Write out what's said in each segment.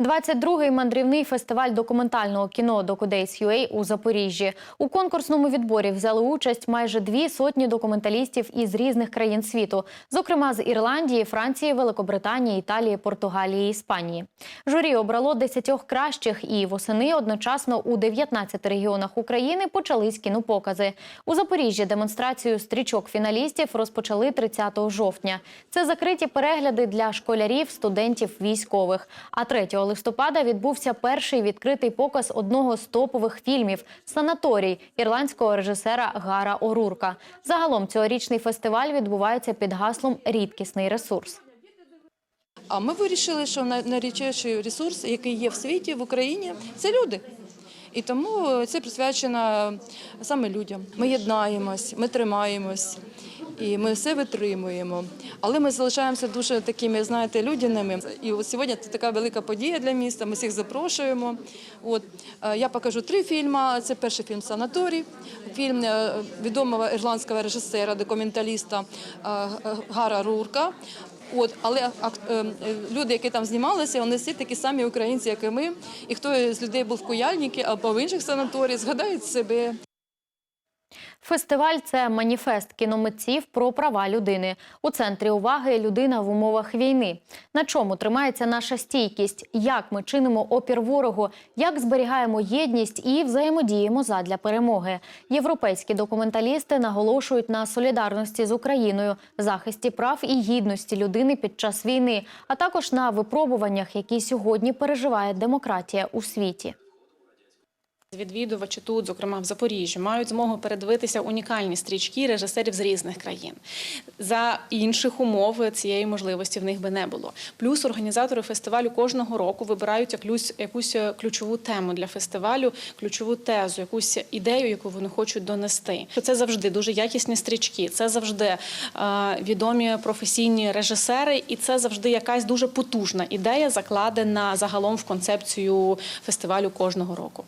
22-й мандрівний фестиваль документального кіно «Докудейс.UA» у Запоріжжі. У конкурсному відборі взяли участь майже дві сотні документалістів із різних країн світу, зокрема з Ірландії, Франції, Великобританії, Італії, Португалії, Іспанії. Журі обрало десятьох кращих, і восени одночасно у 19 регіонах України почались кінопокази. У Запоріжжі демонстрацію стрічок фіналістів розпочали 30 жовтня. Це закриті перегляди для школярів, студентів, військових. А 3 листопада відбувся перший відкритий показ одного з топових фільмів Санаторій ірландського режисера Гара Орурка. Загалом цьогорічний фестиваль відбувається під гаслом Рідкісний ресурс. А ми вирішили, що най- найрідчіший ресурс, який є в світі, в Україні, це люди. І тому це присвячено саме людям. Ми єднаємось, ми тримаємось і ми все витримуємо. Але ми залишаємося дуже такими, знаєте, людяними. І от сьогодні це така велика подія для міста. Ми всіх запрошуємо. От е, я покажу три фільми. Це перший фільм Санаторій, фільм е, відомого ірландського режисера, документаліста е, Гара Рурка. От, але люди, які там знімалися, вони всі такі самі українці, як і ми. І хто з людей був в Куяльникі або в інших санаторіях, згадають себе. Фестиваль це маніфест кіномитців про права людини. У центрі уваги людина в умовах війни. На чому тримається наша стійкість? Як ми чинимо опір ворогу? Як зберігаємо єдність і взаємодіємо задля перемоги? Європейські документалісти наголошують на солідарності з Україною, захисті прав і гідності людини під час війни, а також на випробуваннях, які сьогодні переживає демократія у світі. Відвідувачі тут, зокрема в Запоріжжі, мають змогу передивитися унікальні стрічки режисерів з різних країн. За інших умов цієї можливості в них би не було. Плюс організатори фестивалю кожного року вибирають якусь, якусь ключову тему для фестивалю, ключову тезу, якусь ідею, яку вони хочуть донести. Це завжди дуже якісні стрічки, це завжди е, відомі професійні режисери, і це завжди якась дуже потужна ідея, закладена загалом в концепцію фестивалю кожного року.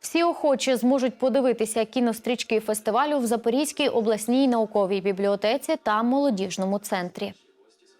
Всі охочі зможуть подивитися кінострічки фестивалю в Запорізькій обласній науковій бібліотеці та молодіжному центрі.